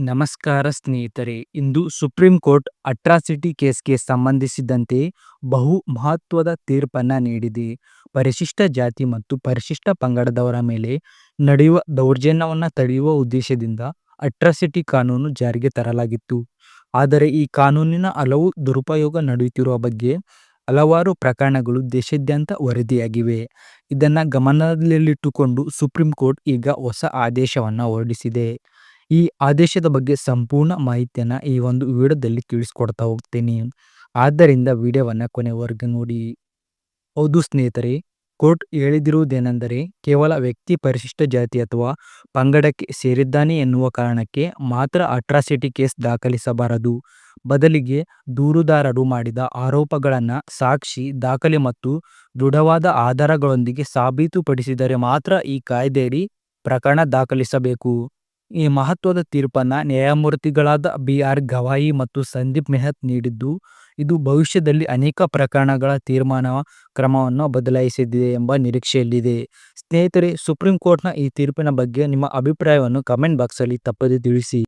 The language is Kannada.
ನಮಸ್ಕಾರ ಸ್ನೇಹಿತರೆ, ಇಂದು ಸುಪ್ರೀಂ ಕೋರ್ಟ್ ಅಟ್ರಾಸಿಟಿ ಕೇಸ್ಗೆ ಸಂಬಂಧಿಸಿದಂತೆ ಬಹು ಮಹತ್ವದ ತೀರ್ಪನ್ನು ನೀಡಿದೆ. ಪರಿಶಿಷ್ಟ ಜಾತಿ ಮತ್ತು ಪರಿಶಿಷ್ಟ ಪಂಗಡದವರ ಮೇಲೆ ನಡೆಯುವ ದೌರ್ಜನ್ಯವನ್ನು ತಡೆಯುವ ಉದ್ದೇಶದಿಂದ ಅಟ್ರಾಸಿಟಿ ಕಾನೂನು ಜಾರಿಗೆ ತರಲಾಗಿತ್ತು. ಆದರೆ ಈ ಕಾನೂನಿನ ಹಲವು ದುರುಪಯೋಗ ನಡೆಯುತ್ತಿರುವ ಬಗ್ಗೆ ಹಲವಾರು ಪ್ರಕರಣಗಳು ದೇಶಾದ್ಯಂತ ವರದಿಯಾಗಿವೆ. ಇದನ್ನು ಗಮನದಲ್ಲಿಟ್ಟುಕೊಂಡು ಸುಪ್ರೀಂ ಕೋರ್ಟ್ ಈಗ ಹೊಸ ಆದೇಶವನ್ನು ಹೊರಡಿಸಿದೆ. ಈ ಆದೇಶದ ಬಗ್ಗೆ ಸಂಪೂರ್ಣ ಮಾಹಿತಿಯನ್ನು ಈ ಒಂದು ವಿಡಿಯೋದಲ್ಲಿ ತಿಳಿಸ್ಕೊಡ್ತಾ ಹೋಗ್ತೀನಿ. ಆದ್ದರಿಂದ ವಿಡಿಯೋವನ್ನು ಕೊನೆವರೆಗೂ ನೋಡಿ. ಹೌದು ಸ್ನೇಹಿತರೆ, ಕೋರ್ಟ್ ಹೇಳಿದಿರುವುದೇನೆಂದರೆ, ಕೇವಲ ವ್ಯಕ್ತಿ ಪರಿಶಿಷ್ಟ ಜಾತಿ ಅಥವಾ ಪಂಗಡಕ್ಕೆ ಸೇರಿದ್ದಾನೆ ಎನ್ನುವ ಕಾರಣಕ್ಕೆ ಮಾತ್ರ ಅಟ್ರಾಸಿಟಿ ಕೇಸ್ ದಾಖಲಿಸಬಾರದು. ಬದಲಿಗೆ ದೂರುದಾರರು ಮಾಡಿದ ಆರೋಪಗಳನ್ನು ಸಾಕ್ಷಿ, ದಾಖಲೆ ಮತ್ತು ದೃಢವಾದ ಆಧಾರಗಳೊಂದಿಗೆ ಸಾಬೀತುಪಡಿಸಿದರೆ ಮಾತ್ರ ಈ ಕಾಯ್ದೆಯಡಿ ಪ್ರಕರಣ ದಾಖಲಿಸಬೇಕು. ಈ ಮಹತ್ವದ ತೀರ್ಪನ್ನ ನ್ಯಾಯಮೂರ್ತಿಗಳಾದ ಬಿ ಆರ್ ಗವಾಯಿ ಮತ್ತು ಸಂದೀಪ್ ಮೆಹತ್ ನೀಡಿದ್ದು, ಇದು ಭವಿಷ್ಯದಲ್ಲಿ ಅನೇಕ ಪ್ರಕರಣಗಳ ತೀರ್ಮಾನ ಕ್ರಮವನ್ನು ಬದಲಾಯಿಸಿದೆ ಎಂಬ ನಿರೀಕ್ಷೆಯಲ್ಲಿದೆ. ಸ್ನೇಹಿತರೆ, ಸುಪ್ರೀಂ ಕೋರ್ಟ್ನ ಈ ತೀರ್ಪಿನ ಬಗ್ಗೆ ನಿಮ್ಮ ಅಭಿಪ್ರಾಯವನ್ನು ಕಮೆಂಟ್ ಬಾಕ್ಸಲ್ಲಿ ತಪ್ಪದೆ ತಿಳಿಸಿ.